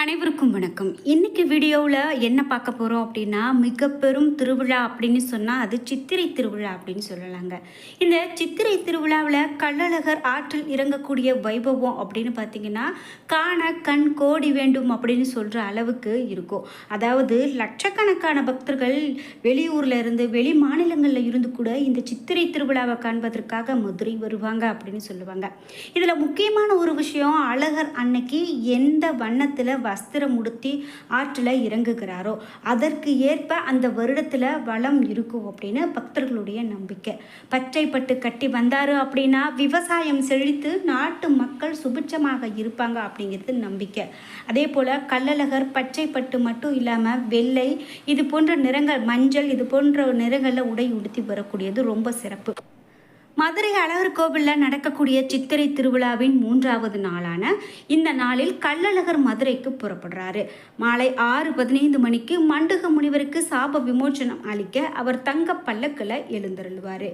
அனைவருக்கும் வணக்கம். இன்றைக்கி வீடியோவில் என்ன பார்க்க போகிறோம் அப்படின்னா மிக பெரும் திருவிழா அப்படின்னு சொன்னால் அது சித்திரை திருவிழா அப்படின்னு சொல்லலாங்க. இந்த சித்திரை திருவிழாவில் கள்ளழகர் ஆற்றில் இறங்கக்கூடிய வைபவம் அப்படின்னு பார்த்தீங்கன்னா காண கண் கோடி வேண்டும் அப்படின்னு சொல்கிற அளவுக்கு இருக்கும். அதாவது லட்சக்கணக்கான பக்தர்கள் வெளியூரில் இருந்து வெளி மாநிலங்களில் இருந்து கூட இந்த சித்திரை திருவிழாவை காண்பதற்காக மதுரை வருவாங்க அப்படின்னு சொல்லுவாங்க. இதில் முக்கியமான ஒரு விஷயம் அழகர் அன்னைக்கு எந்த வண்ணத்தில் வஸ்திரம் உடுத்தி ஆற்றில் இறங்குகிறாரோ அதற்கு ஏற்ப அந்த வருடத்தில் வளம் இருக்கும் அப்படின்னு பக்தர்களுடைய நம்பிக்கை. பச்சை பட்டு கட்டி வந்தார் அப்படின்னா விவசாயம் செழித்து நாட்டு மக்கள் சுபிட்சமாக இருப்பாங்க அப்படிங்கிறது நம்பிக்கை. அதே போல் கள்ளழகர் பச்சை பட்டு மட்டும் இல்லாமல் வெள்ளை இது போன்ற நிறங்கள் மஞ்சள் இது போன்ற நிறங்களில் உடை உடுத்தி வரக்கூடியது ரொம்ப சிறப்பு. மதுரை அழகர் கோவிலில் நடக்கக்கூடிய சித்திரை திருவிழாவின் மூன்றாவது நாளான இந்த நாளில் கள்ளழகர் மதுரைக்கு புறப்படுறாரு. மாலை ஆறு பதினைந்து மணிக்கு மண்டுக முனிவருக்கு சாப விமோச்சனம் அளிக்க அவர் தங்க பல்லக்கில் எழுந்தருள்வார்.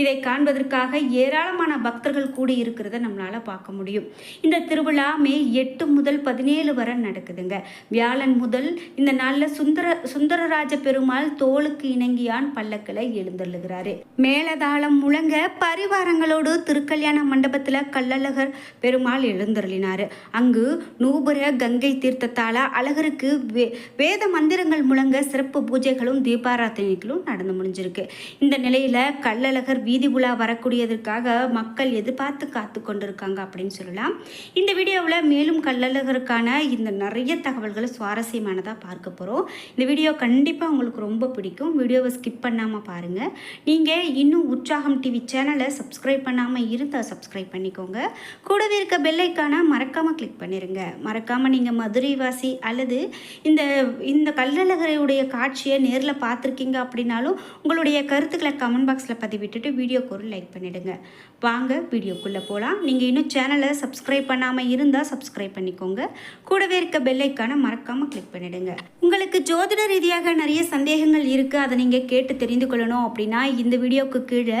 இதை காண்பதற்காக ஏராளமான பக்தர்கள் கூடி இருக்கிறத நம்மளால் பார்க்க முடியும். இந்த திருவிழா மே எட்டு முதல் பதினேழு வரை நடக்குதுங்க. வியாழன் முதல் இந்த நாளில் சுந்தர சுந்தரராஜ பெருமாள் தோளுக்கு இணங்கியான் பல்லக்கில் எழுந்தருளுகிறாரு. மேலதாளம் முழங்க பரிவாரங்களோடு திருக்கல்யாண மண்டபத்தில் கள்ளழகர் பெருமாள் எழுந்தருளினார். அங்கு நூபுர கங்கை தீர்த்தத்தால் அழகருக்கு வே வேத மந்திரங்கள் முழங்க சிறப்பு பூஜைகளும் தீபாராதனைகளும் நடந்து முடிஞ்சிருக்கு. இந்த நிலையில் கள்ளழகர் வீதி உலா வரக்கூடியதற்காக மக்கள் எதிர்பார்த்து காத்து கொண்டிருக்காங்க அப்படின்னு சொல்லலாம். இந்த வீடியோவில் மேலும் கள்ளழகருக்கான இந்த நிறைய தகவல்களை சுவாரஸ்யமானதாக பார்க்க போகிறோம் இந்த வீடியோ கண்டிப்பாக உங்களுக்கு ரொம்ப பிடிக்கும். வீடியோவை ஸ்கிப் பண்ணாமல் பாருங்கள் நீங்கள் இன்னும் உற்சாகம் டிவி சேனல் சப்ஸ்கிரைப் பண்ணாமல் இருந்தால் சப்ஸ்கிரைப் பண்ணிக்கோங்க. கூடவே இருக்க பெல்லைக்கான மறக்காமல் கிளிக் பண்ணிடுங்க மறக்காமல் நீங்கள் மதுரைவாசி அல்லது இந்த இந்த கல்லழகரையுடைய காட்சியை நேரில் பார்த்துருக்கீங்க அப்படின்னாலும் உங்களுடைய கருத்துக்களை கமெண்ட் பாக்ஸில் பதிவிட்டுட்டு வீடியோக்கு ஒரு லைக் பண்ணிவிடுங்க வாங்க வீடியோக்குள்ளே போகலாம் நீங்கள் இன்னும் சேனலை சப்ஸ்கிரைப் பண்ணாமல் இருந்தால் சப்ஸ்கிரைப் பண்ணிக்கோங்க. கூடவே இருக்க பெல்லைக்கான மறக்காமல் கிளிக் பண்ணிவிடுங்க உங்களுக்கு ஜோதிட ரீதியாக நிறைய சந்தேகங்கள் இருக்குது அதை நீங்கள் கேட்டு தெரிந்து கொள்ளணும் அப்படின்னா இந்த வீடியோக்கு கீழே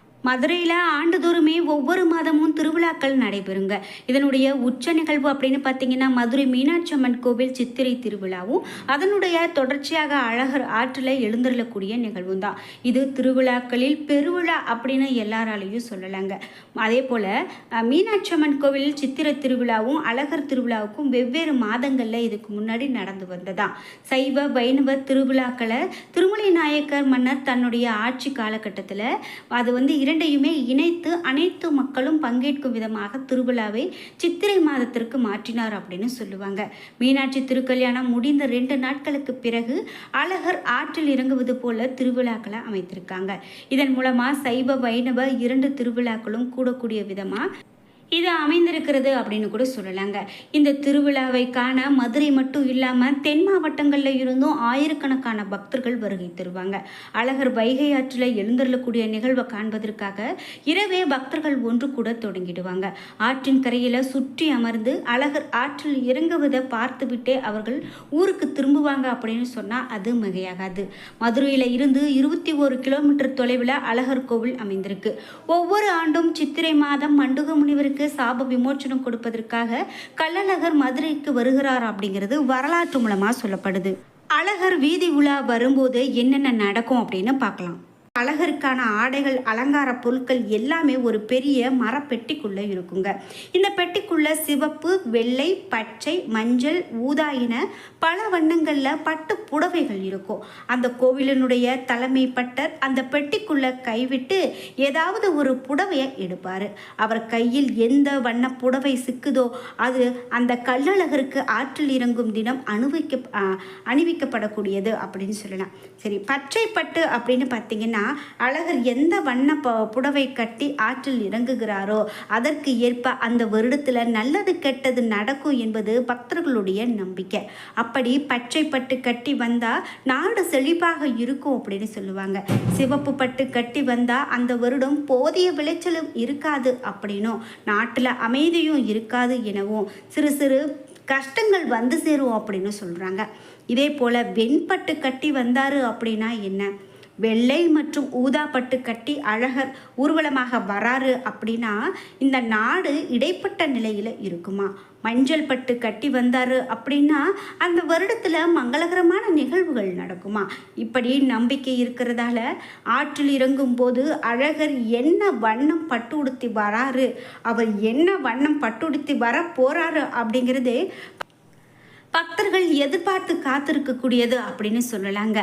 மதுரையில் ஆண்டுதோறுமே ஒவ்வொரு மாதமும் திருவிழாக்கள் நடைபெறுங்க. இதனுடைய உச்ச நிகழ்வு அப்படின்னு பார்த்தீங்கன்னா மதுரை மீனாட்சி அம்மன் கோவில் சித்திரை திருவிழாவும் அதனுடைய தொடர்ச்சியாக அழகர் ஆற்றில் எழுந்தருளக்கூடிய நிகழ்வும் தான் இது திருவிழாக்களில் பெருவிழா அப்படின்னு எல்லாராலையும் சொல்லலாங்க. அதே போல் மீனாட்சி அம்மன் கோவில் சித்திரை திருவிழாவும் அழகர் திருவிழாவுக்கும் வெவ்வேறு மாதங்களில் இதுக்கு முன்னாடி நடந்து வந்ததான் சைவ வைணவ திருவிழாக்களை திருமலை நாயக்கர் மன்னர் தன்னுடைய ஆட்சி காலகட்டத்தில் அது வந்து இரண்டையுமே இணைத்து அனைத்து மக்களும் பங்கேற்கும் விதமாக திருவிழாவை சித்திரை மாதத்திற்கு மாற்றினார் அப்படின்னு சொல்லுவாங்க. மீனாட்சி திருக்கல்யாணம் முடிந்த ரெண்டு நாட்களுக்கு பிறகு அழகர் ஆற்றில் இறங்குவது போல திருவிழாக்களை அமைத்திருக்காங்க. இதன் மூலமாக சைவ வைணவ இரண்டு திருவிழாக்களும் கூடக்கூடிய விதமாக இது அமைந்திருக்கிறது அப்படின்னு கூட சொல்லலாங்க. இந்த திருவிழாவை காண மதுரை மட்டும் இல்லாமல் தென் மாவட்டங்களில் இருந்தும் ஆயிரக்கணக்கான பக்தர்கள் வருகை தருவாங்க. அழகர் வைகை ஆற்றில் எழுந்தருளக்கூடிய நிகழ்வை காண்பதற்காக இரவே பக்தர்கள் ஒன்று கூட தொடங்கிடுவாங்க. ஆற்றின் கரையில் சுற்றி அமர்ந்து அழகர் ஆற்றில் இறங்குவதை பார்த்துவிட்டே அவர்கள் ஊருக்கு திரும்புவாங்க அப்படின்னு சொன்னால் அது மிகையாகாது. மதுரையில் இருந்து இருபத்தி ஒரு கிலோமீட்டர் தொலைவில் அழகர் கோவில் அமைந்திருக்கு. ஒவ்வொரு ஆண்டும் சித்திரை மாதம் மண்டுக முனிவருக்கு சாப விமோச்சனம் கொடுப்பதற்காக கள்ளழகர் மதுரைக்கு வருகிறார் அப்படிங்கிறது வரலாற்று மூலமாக சொல்லப்படுது. அழகர் வீதி உலா வரும்போது என்னென்ன நடக்கும் அப்படின்னு பார்க்கலாம். அழகருக்கான ஆடைகள் அலங்கார பொருட்கள் எல்லாமே ஒரு பெரிய மரப்பெட்டிக்குள்ளே இருக்குங்க. இந்த பெட்டிக்குள்ள சிவப்பு வெள்ளை பச்சை மஞ்சள் ஊதா என பல வண்ணங்களில் பட்டு புடவைகள் இருக்கும். அந்த கோவிலினுடைய தலைமை பட்டர் அந்த பெட்டிக்குள்ள கைவிட்டு ஏதாவது ஒரு புடவையை எடுப்பார். அவர் கையில் எந்த வண்ண புடவை சிக்குதோ அது அந்த கள்ளழகருக்கு ஆற்றில் இறங்கும் தினம் அணிவிக்க அணிவிக்கப்படக்கூடியது அப்படின்னு சொல்லலாம். சரி பச்சை பட்டு அப்படின்னு பார்த்தீங்கன்னா அழகர் எந்த வண்ண ப புடவை கட்டி ஆற்றில் இறங்குகிறாரோ அதற்கு ஏற்ப அந்த வருடத்தில் நல்லது கெட்டது நடக்கும் என்பது பக்தர்களுடைய நம்பிக்கை. அப்படி பச்சை பட்டு கட்டி வந்தால் நாடு செழிப்பாக இருக்கும் அப்படின்னு சொல்லுவாங்க. சிவப்பு பட்டு கட்டி வந்தால் அந்த வருடம் போதிய விளைச்சலும் இருக்காது அப்படின்னும். நாட்டில் அமைதியும் இருக்காது எனவும் சிறு சிறு கஷ்டங்கள் வந்து சேரும் அப்படின்னு சொல்கிறாங்க இதே போல் வெண்பட்டு கட்டி வந்தார் அப்படின்னா என்ன? வெள்ளை மற்றும் ஊதா பட்டு கட்டி அழகர் ஊர்வலமாக வராரு அப்படின்னா இந்த நாடு இடைப்பட்ட நிலையில் இருக்குமா? மஞ்சள் பட்டு கட்டி வந்தாரு அப்படின்னா அந்த வருடத்தில் மங்களகரமான நிகழ்வுகள் நடக்குமா? இப்படி நம்பிக்கை இருக்கிறதால ஆற்றில் இறங்கும் போது அழகர் என்ன வண்ணம் பட்டு உடுத்தி வராரு? அவர் என்ன வண்ணம் பட்டு உடுத்தி வர போகிறாரு அப்படிங்கிறது பக்தர்கள் எதிர்பார்த்து காத்திருக்கக்கூடியது அப்படின்னு சொல்லலாங்க.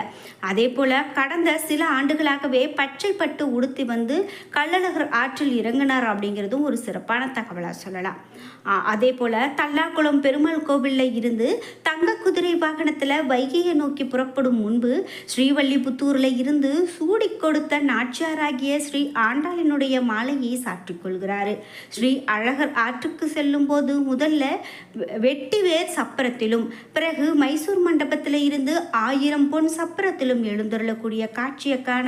அதே போல் கடந்த சில ஆண்டுகளாகவே பச்சை பட்டு உடுத்தி வந்து கள்ளழகர் ஆற்றில் இறங்கினார் அப்படிங்கிறதும் ஒரு சிறப்பான தகவலாக சொல்லலாம். அதே போல் தல்லாக்குளம் பெருமாள் கோவிலில் இருந்து தங்க குதிரை வாகனத்தில் வைகையை நோக்கி புறப்படும் முன்பு ஸ்ரீவல்லிபுத்தூரில் இருந்து சூடி கொடுத்த நாச்சியாராகிய ஸ்ரீ ஆண்டாளினுடைய மாலையை சாற்றிக்கொள்கிறாரு ஸ்ரீ அழகர் ஆற்றுக்கு செல்லும் போது முதல்ல வெ- வெட்டிவேர் சப்பரத்திலும் பிறகு மைசூர் மண்டபத்தில் இருந்து ஆயிரம் பொன் சப்பரத்திலும் எழுந்தருளக்கூடிய காட்சியை காண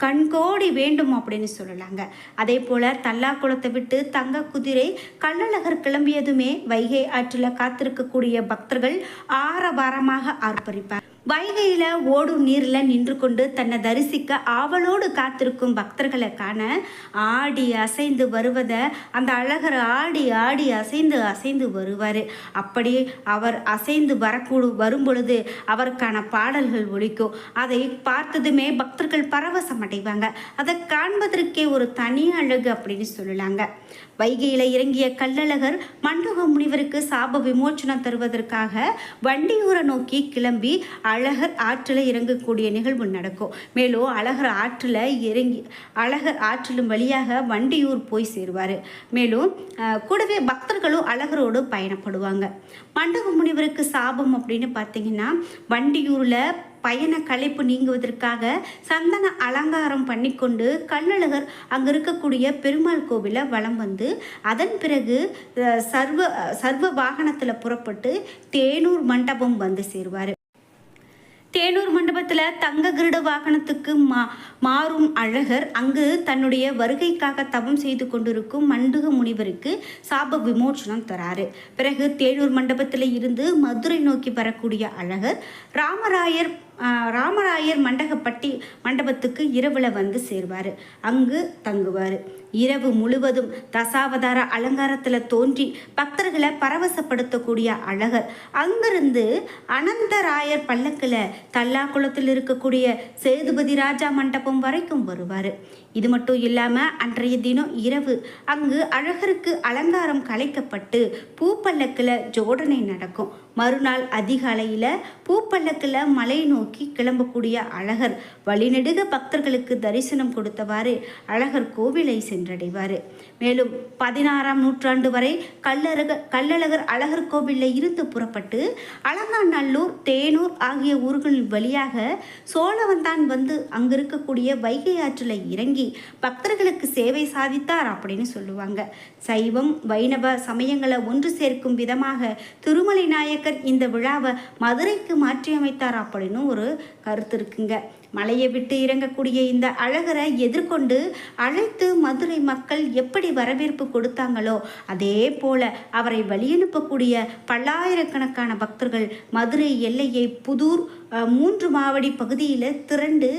கண்கோடி வேண்டும் அப்படின்னு சொல்லலாங்க. அதே போல தல்லாக்குளத்தை விட்டு தங்க குதிரை கள்ளழகர் கிளம்பியதுமே வைகை ஆற்றில் காத்திருக்கக்கூடிய பக்தர்கள் ஆரவாரமாக ஆர்ப்பரிப்பார் வைகையில் ஓடும் நீரில் நின்று கொண்டு தன்னை தரிசிக்க ஆவலோடு காத்திருக்கும் பக்தர்களை காண ஆடி அசைந்து வருவதை அந்த அழகர் ஆடி ஆடி அசைந்து அசைந்து வருவார். அப்படி அவர் அசைந்து வரக்கூடு வரும் பொழுது அவருக்கான பாடல்கள் ஒழிக்கும் அதை பார்த்ததுமே பக்தர்கள் பரவசம் அடைவாங்க. அதை காண்பதற்கே ஒரு தனி அழகு அப்படின்னு சொல்லலாங்க. வைகையில் இறங்கிய கள்ளழகர் மண்டக முனிவருக்கு சாப விமோச்சனம் தருவதற்காக வண்டியூரை நோக்கி கிளம்பி அழகர் ஆற்றில் இறங்கக்கூடிய நிகழ்வு நடக்கும். மேலும் அழகர் ஆற்றில் இறங்கி அழகர் ஆற்றிலும் வழியாக வண்டியூர் போய் சேருவார். மேலும் கூடவே பக்தர்களும் அழகரோடு பயணப்படுவாங்க. மண்டக முனிவருக்கு சாபம் அப்படின்னு பார்த்தீங்கன்னா வண்டியூரில் பயண களைப்பு நீங்குவதற்காக சந்தன அலங்காரம் பண்ணிக்கொண்டு கள்ளழகர் அங்கே இருக்கக்கூடிய பெருமாள் கோவிலை வலம் வந்து அதன் பிறகு சர்வ சர்வ வாகனத்தில் புறப்பட்டு தேனூர் மண்டபம் வந்து சேருவார். தேனூர் மண்டபத்தில் தங்க கிருட வாகனத்துக்கு மா மாறும் அழகர் அங்கு தன்னுடைய வருகைக்காக தவம் செய்து கொண்டிருக்கும் மண்டுக முனிவருக்கு சாப விமோச்சனம் தராரு. பிறகு தேனூர் மண்டபத்தில் இருந்து மதுரை நோக்கி வரக்கூடிய அழகர் ராமராயர் ராமராயர் மண்டகப்பட்டி மண்டபத்துக்கு இரவில் வந்து சேருவார். அங்கு தங்குவார். இரவு முழுவதும் தசாவதார அலங்காரத்தில் தோன்றி பக்தர்களை பரவசப்படுத்தக்கூடிய அழகர். அங்கிருந்து அனந்தராயர் பல்லக்கில் தல்லாக்குளத்தில் இருக்கக்கூடிய சேதுபதி ராஜா மண்டபம் வரைக்கும் வருவார். இது மட்டும் இல்லாமல் அன்றைய தினம் இரவு அங்கு அழகருக்கு அலங்காரம் கலைக்கப்பட்டு பூப்பல்லக்கில் ஜோடனை நடக்கும். மறுநாள் அதிகாலையில் பூப்பல்லக்கில் மலை நோக்கி கிளம்பக்கூடிய அழகர் வழிநெடுக பக்தர்களுக்கு தரிசனம் கொடுத்தவாறு அழகர் கோவிலை சென்றடைவார். மேலும் பதினாறாம் நூற்றாண்டு வரை கல்லழகர் கள்ளழகர் அழகர் கோவிலில் இருந்து புறப்பட்டு அலங்காநல்லூர் தேனூர் ஆகிய ஊர்களின் வழியாக சோழவந்தான் வந்து அங்கு இருக்கக்கூடிய வைகை ஆற்றில் இறங்கி பக்தர்களுக்கு சேவை சாதித்தார் அப்படின்னு சொல்லுவாங்க. சைவம் வைணவ சமயங்களை ஒன்று சேர்க்கும் விதமாக திருமலை நாயக்கர் இந்த விழாவை மதுரைக்கு மாற்றியமைத்தார் அப்படின்னு ஒரு கருத்து இருக்குங்க. மலையை விட்டு இறங்கக்கூடிய இந்த அழகரை எதிர்கொண்டு அழைத்து மதுரை மக்கள் எப்படி வரவேற்பு கொடுத்தாங்களோ அதே போல அவரை வழியனுப்பக்கூடிய பல்லாயிரக்கணக்கான பக்தர்கள் மதுரை எல்லையை புதூர் மூன்று மாவடி பகுதியில் திரண்டு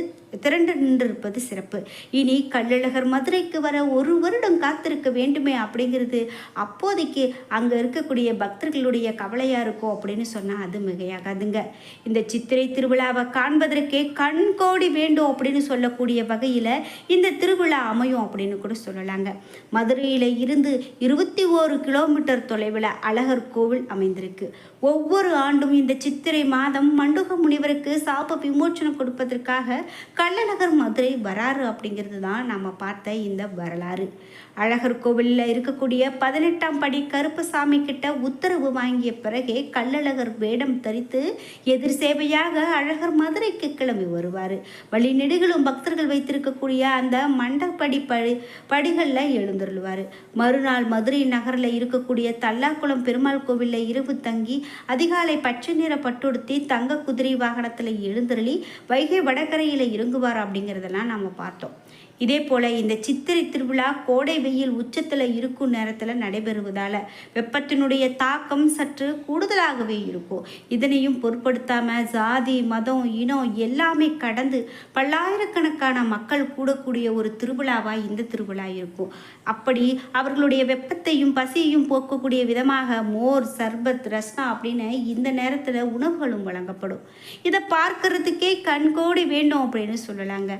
திரண்டு நின்றிருப்பது சிறப்பு. இனி கள்ளழகர் மதுரைக்கு வர ஒரு வருடம் காத்திருக்க வேண்டுமே அப்படிங்கிறது அப்போதைக்கு அங்கே இருக்கக்கூடிய பக்தர்களுடைய கவலையாக இருக்கும் அப்படின்னு சொன்னால் அது மிகையாகாதுங்க. இந்த சித்திரை திருவிழாவை காண்பதற்கே கண் கோடி வேண்டும் அப்படின்னு சொல்லக்கூடிய வகையில் இந்த திருவிழா அமையும் அப்படின்னு கூட சொல்லலாங்க. மதுரையில் இருந்து இருபத்தி ஓரு கிலோமீட்டர் தொலைவில் அழகர் கோவில் அமைந்திருக்கு. ஒவ்வொரு ஆண்டும் இந்த சித்திரை மாதம் மண்டுக இவருக்கு சாப விமோச்சனம் கொடுப்பதற்காக கள்ளநகர் மதுரை வராரு அப்படிங்கிறது தான் நம்ம பார்த்த இந்த வரலாறு. அழகர் கோவிலில் இருக்கக்கூடிய பதினெட்டாம் படி கருப்பசாமி கிட்ட உத்தரவு வாங்கிய பிறகே கள்ளழகர் வேடம் தரித்து எதிர் சேவையாக அழகர் மதுரைக்கு கிளம்பி வருவார். வழிநெடுகளும் பக்தர்கள் வைத்திருக்கக்கூடிய அந்த மண்டப்படி படி படிகளில் எழுந்தருள்வார். மறுநாள் மதுரை நகரில் இருக்கக்கூடிய தல்லாக்குளம் பெருமாள் கோவிலில் இரவு தங்கி அதிகாலை பச்சை நிற பட்டுடுத்தி தங்க குதிரை வாகனத்தில் எழுந்தருளி வைகை வடகரையில் இறங்குவார் அப்படிங்கிறதெல்லாம் நம்ம பார்த்தோம். இதே போல் இந்த சித்திரை திருவிழா கோடை வெயில் உச்சத்தில் இருக்கும் நேரத்தில் நடைபெறுவதால் வெப்பத்தினுடைய தாக்கம் சற்று கூடுதலாகவே இருக்கும். இதனையும் பொருட்படுத்தாமல் ஜாதி மதம் இனம் எல்லாமே கடந்து பல்லாயிரக்கணக்கான மக்கள் கூடக்கூடிய ஒரு திருவிழாவாக இந்த திருவிழா இருக்கும். அப்படி அவர்களுடைய வெப்பத்தையும் பசியையும் போக்கக்கூடிய விதமாக மோர் சர்பத் ரஸ்னா அப்படின்னு இந்த நேரத்தில் உணவுகளும் வழங்கப்படும். இதை பார்க்கறதுக்கே கண்கோடி வேண்டும் அப்படின்னு சொல்லலாங்க.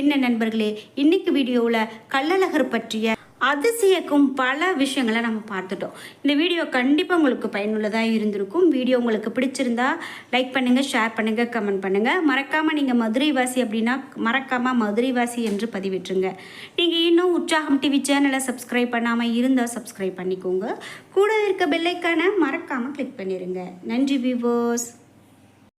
என்ன நண்பர்களே இன்னைக்கு வீடியோவில் கள்ளழகர் பற்றிய அதிசயக்கும் பல விஷயங்களை நம்ம பார்த்துட்டோம். இந்த வீடியோ கண்டிப்பாக உங்களுக்கு பயனுள்ளதாக இருந்திருக்கும். வீடியோ உங்களுக்கு பிடிச்சிருந்தா லைக் பண்ணுங்கள் ஷேர் பண்ணுங்கள் கமெண்ட் பண்ணுங்கள் மறக்காமல் நீங்கள் மதுரைவாசி அப்படின்னா மறக்காமல் மதுரைவாசி என்று பதிவிட்டுருங்க. நீங்கள் இன்னும் உற்சாகம் டிவி சேனலை சப்ஸ்கிரைப் பண்ணாமல் இருந்தால் சப்ஸ்கிரைப் பண்ணிக்கோங்க. கூட இருக்க பெல்லைக்கான மறக்காமல் கிளிக் பண்ணிடுங்க நன்றி விவோஸ்